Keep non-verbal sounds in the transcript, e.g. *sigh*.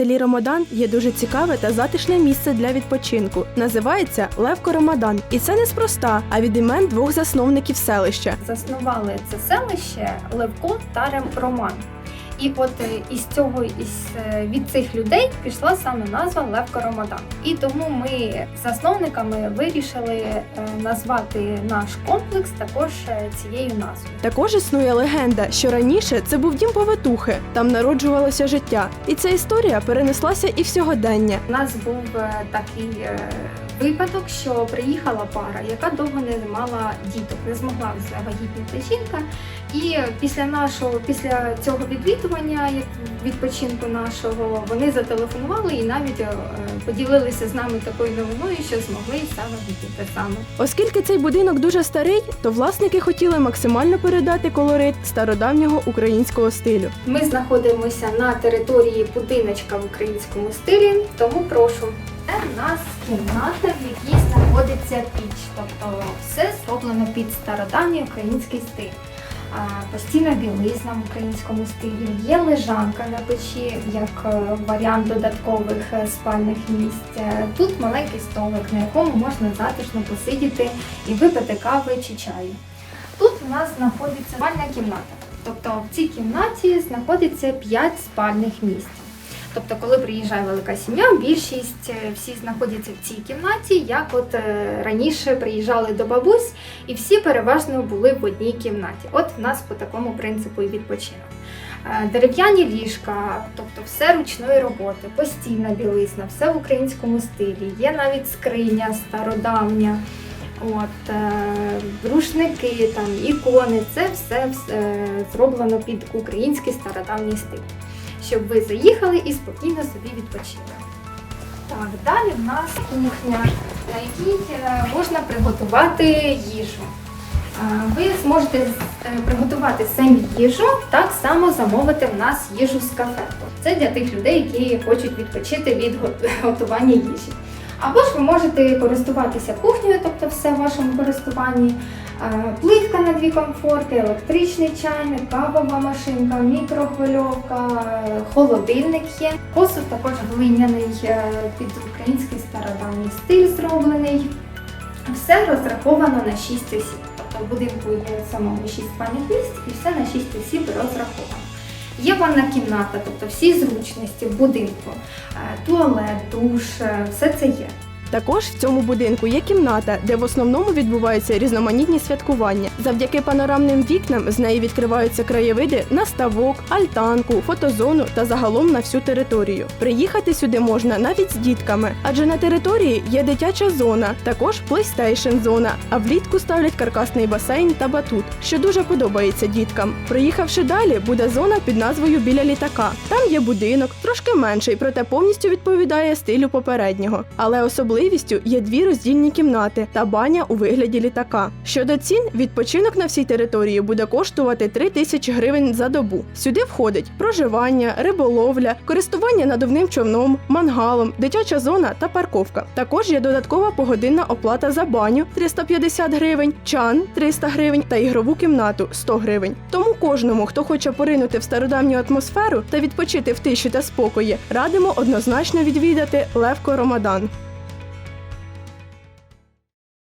селі Ромадан є дуже цікаве та затишне місце для відпочинку. Називається Левко Ромадан. І це неспроста, а від імен двох засновників селища. Заснували це селище Левко та Роман. І от е, із цього із е, від цих людей пішла саме назва Левко Ромадан. І тому ми з засновниками вирішили е, назвати наш комплекс також цією назвою. Також існує легенда, що раніше це був дім повитухи, там народжувалося життя. І ця історія перенеслася і в сьогодення. У нас був такий випадок, що приїхала пара, яка довго не мала діток, не змогла завагітніти жінка. І після нашого, після цього відвідування відпочинку нашого, вони зателефонували і навіть е, поділилися з нами такою новиною, що змогли саме завагітніти саме. Оскільки цей будинок дуже старий, то власники хотіли максимально передати колорит стародавнього українського стилю. Ми знаходимося на території будиночка в українському стилі, тому прошу. Це в нас кімната, в якій знаходиться піч. Тобто все зроблено під стародавній український стиль. Постійна білизна в українському стилі, є лежанка на печі як е, варіант додаткових е, спальних місць. Е, Тут маленький столик, на якому можна затишно посидіти і випити кави чи чаю. Тут у нас знаходиться спальна кімната. Тобто в цій кімнаті знаходиться 5 спальних місць. Тобто, коли приїжджає велика сім'я, більшість е, всі знаходяться в цій кімнаті, як от е, раніше приїжджали до бабусь, і всі переважно були в одній кімнаті. От в нас по такому принципу і відпочинок. Е, Дерев'яні ліжка, тобто все ручної роботи, постільна білизна, все в українському стилі. Є навіть скриня стародавня. От, рушники, там, ікони, це все зроблено під український стародавній стиль, щоб ви заїхали і спокійно собі відпочили. Так, далі в нас кухня, на якій е, можна приготувати їжу. Е, Ви зможете е, приготувати самі їжу, так само замовити в нас їжу з кафе. Це для тих людей, які хочуть відпочити від *laughs* готування їжі. Або ж ви можете користуватися кухнею, тобто все в вашому користуванні. Е, Плитка на дві комфорти, електричний чайник, кавова машинка, мікрохвильовка, е, холодильник є. Посуд також глиняний е, під український стародавній стиль зроблений. Все розраховано на 6 осіб. Тобто в будинку є самому 6 спальних місць і все на 6 осіб розраховано. Є ванна кімната, тобто всі зручності в будинку, туалет, душ, все це є. Також в цьому будинку є кімната, де в основному відбуваються різноманітні святкування. Завдяки панорамним вікнам з неї відкриваються краєвиди на ставок, альтанку, фотозону та загалом на всю територію. Приїхати сюди можна навіть з дітками, адже на території є дитяча зона, також PlayStation зона, а влітку ставлять каркасний басейн та батут, що дуже подобається діткам. Приїхавши далі, буде зона під назвою біля літака. Там є будинок, трошки менший, проте повністю відповідає стилю попереднього. Але особливістю є дві роздільні кімнати та баня у вигляді літака. Щодо цін, відпочинок на всій території буде коштувати 3 тисячі гривень за добу. Сюди входить проживання, риболовля, користування надувним човном, мангалом, дитяча зона та парковка. Також є додаткова погодинна оплата за баню 350 гривень, чан 300 гривень та ігрову кімнату 100 гривень. Тому кожному, хто хоче поринути в стародавню атмосферу та відпочити в тиші та спокої, радимо однозначно відвідати Левко Ромадан.